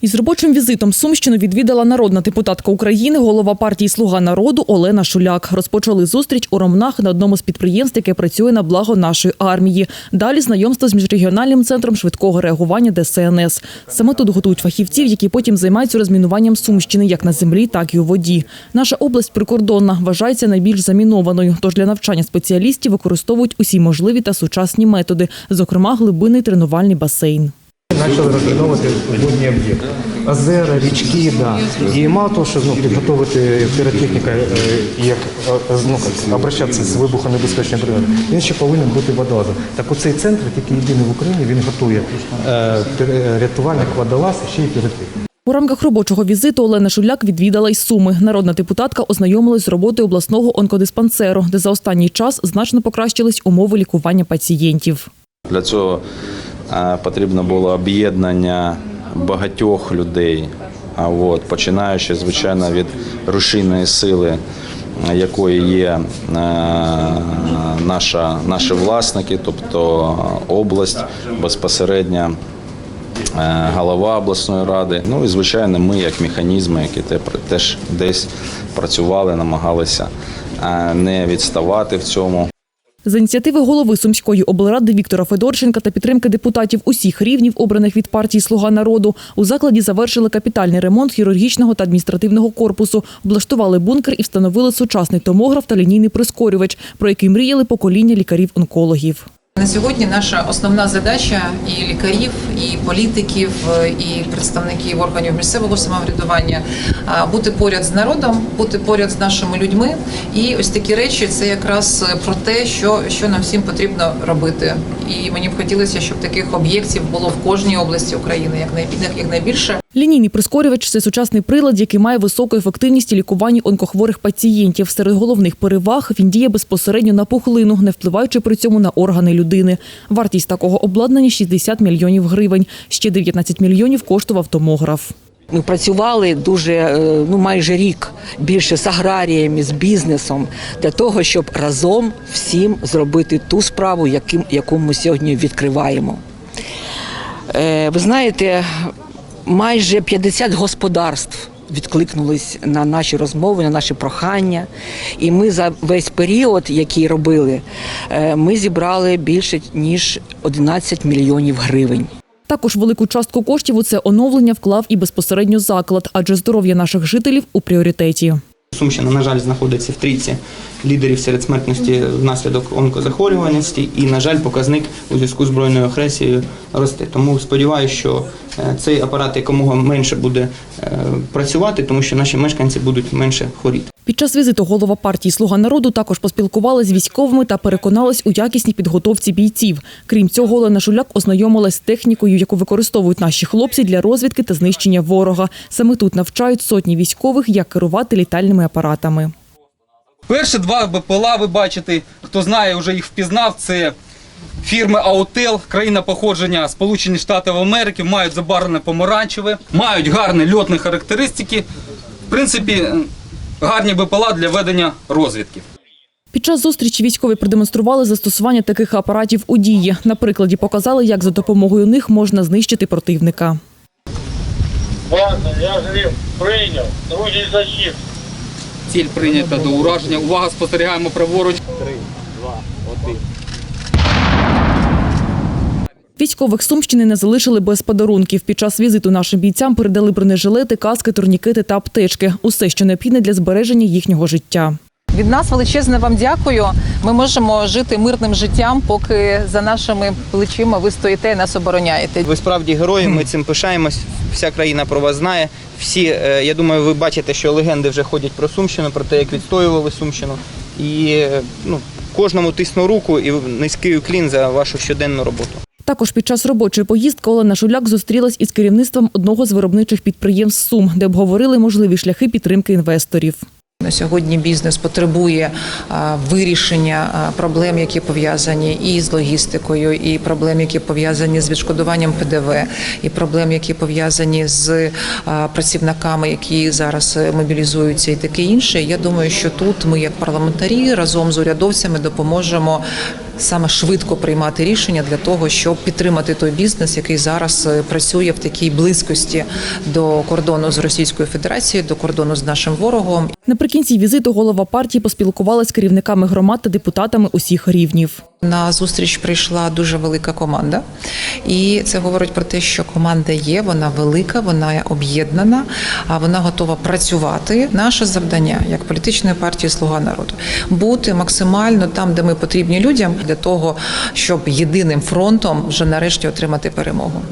Із робочим візитом Сумщину відвідала народна депутатка України, голова партії Слуга народу Олена Шуляк. Розпочали зустріч у Ромнах на одному з підприємств, яке працює на благо нашої армії. Далі знайомство з міжрегіональним центром швидкого реагування ДСНС. Саме тут готують фахівців, які потім займаються розмінуванням Сумщини як на землі, так і у воді. Наша область прикордонна вважається найбільш замінованою. Тож для навчання спеціалістів використовують усі можливі та сучасні методи, зокрема глибинний тренувальний басейн. Почали розміновувати водні об'єкти. Озера, річки, да. І мало того, що ну, підготовити піротехніка, е, як е, ну, обращатися з вибухонебезпечним предметом, він ще повинен бути водолазом. Так оцей центр, тільки єдиний в Україні, він готує е, рятувальник водолаз і ще й піротехніку. У рамках робочого візиту Олена Шуляк відвідала й Суми. Народна депутатка ознайомилась з роботою обласного онкодиспансеру, де за останній час значно покращились умови лікування пацієнтів. Для цього е, потрібно було об'єднання багатьох людей, от, починаючи, звичайно, від рушійної сили, якою є е, наша, наші власники, тобто область безпосередньо. е, Голова обласної ради, ну і звичайно, ми як механізми, які те- теж десь працювали, намагалися е, не відставати в цьому. За ініціативи голови Сумської облради Віктора Федорченка та підтримки депутатів усіх рівнів, обраних від партії Слуга народу, у закладі завершили капітальний ремонт хірургічного та адміністративного корпусу, облаштували бункер і встановили сучасний томограф та лінійний прискорювач, про який мріяли покоління лікарів-онкологів. На сьогодні наша основна задача і лікарів, і політиків, і представників органів місцевого самоврядування бути поряд з народом, бути поряд з нашими людьми. І ось такі речі це якраз про те, що, що нам всім потрібно робити. І мені б хотілося, щоб таких об'єктів було в кожній області України як найбільше. Лінійний прискорювач це сучасний прилад, який має високу ефективність у лікуванні онкохворих пацієнтів. Серед головних переваг він діє безпосередньо на пухлину, не впливаючи при цьому на органи людини. Вартість такого обладнання 60 мільйонів гривень. Ще 19 мільйонів коштував томограф. Ми працювали дуже е, ну майже рік більше з аграріями, з бізнесом для того, щоб разом всім зробити ту справу, яку ми сьогодні відкриваємо. Е, Ви знаєте, майже 50 господарств відкликнулись на наші розмови, на наші прохання. І ми за весь період, який робили, е, ми зібрали більше ніж 11 мільйонів гривень. Також велику частку коштів у це оновлення вклав і безпосередньо заклад, адже здоров'я наших жителів у пріоритеті. Сумщина, на жаль, знаходиться в трійці лідерів серед смертності внаслідок онкозахворюваності, і, на жаль, показник у зв'язку з збройною агресією росте. Тому сподіваюся, що цей апарат якомога менше буде е, працювати, тому що наші мешканці будуть менше хворіти. Під час візиту голова партії Слуга народу також поспілкувалась з військовими та переконалась у якісній підготовці бійців. Крім цього, Олена Шуляк ознайомилась з технікою, яку використовують наші хлопці для розвідки та знищення ворога. Саме тут навчають сотні військових, як керувати літальними апаратами. Перші два БПЛА ви бачите, хто знає, вже їх впізнав. Це фірми Аутел, країна походження Сполучені Штати Америки, мають забарвлене помаранчеве, мають гарні льотні характеристики. В принципі, гарні БПЛА для ведення розвідки. Під час зустрічі військові продемонстрували застосування таких апаратів у дії. На прикладі показали, як за допомогою них можна знищити противника. Ладно, я гриб прийняв, другий захід. Ціль прийнята до ураження. Увага, спостерігаємо праворуч. Військових Сумщини не залишили без подарунків. Під час візиту нашим бійцям передали бронежилети, каски, турнікети та аптечки. Усе, що необхідне для збереження їхнього життя. Від нас величезне вам дякую. Ми можемо жити мирним життям, поки за нашими плечима ви стоїте і нас обороняєте. Ви справді герої, ми цим пишаємось. Вся країна про вас знає. Всі, е, я думаю, ви бачите, що легенди вже ходять про Сумщину, про те, як відстоювали Сумщину. І е, ну, кожному тисну руку і низький уклін за вашу щоденну роботу. Також під час робочої поїздки Олена Шуляк зустрілась із керівництвом одного з виробничих підприємств Сум, де обговорили можливі шляхи підтримки інвесторів. На сьогодні бізнес потребує вирішення проблем, які пов'язані і з логістикою, і проблем, які пов'язані з відшкодуванням ПДВ, і проблем, які пов'язані з працівниками, які зараз мобілізуються, і таке інше. Я думаю, що тут ми, як парламентарі, разом з урядовцями допоможемо саме швидко приймати рішення для того, щоб підтримати той бізнес, який зараз е, працює в такій близькості до кордону з Російською Федерацією, до кордону з нашим ворогом. Наприкінці візиту голова партії поспілкувалася з керівниками громад та депутатами усіх рівнів. На зустріч прийшла дуже велика команда, і це говорить про те, що команда є, вона велика, вона об'єднана, а вона готова працювати. Наше завдання як політичної партії Слуга народу бути максимально там, де ми потрібні людям, для того, щоб єдиним фронтом вже нарешті отримати перемогу.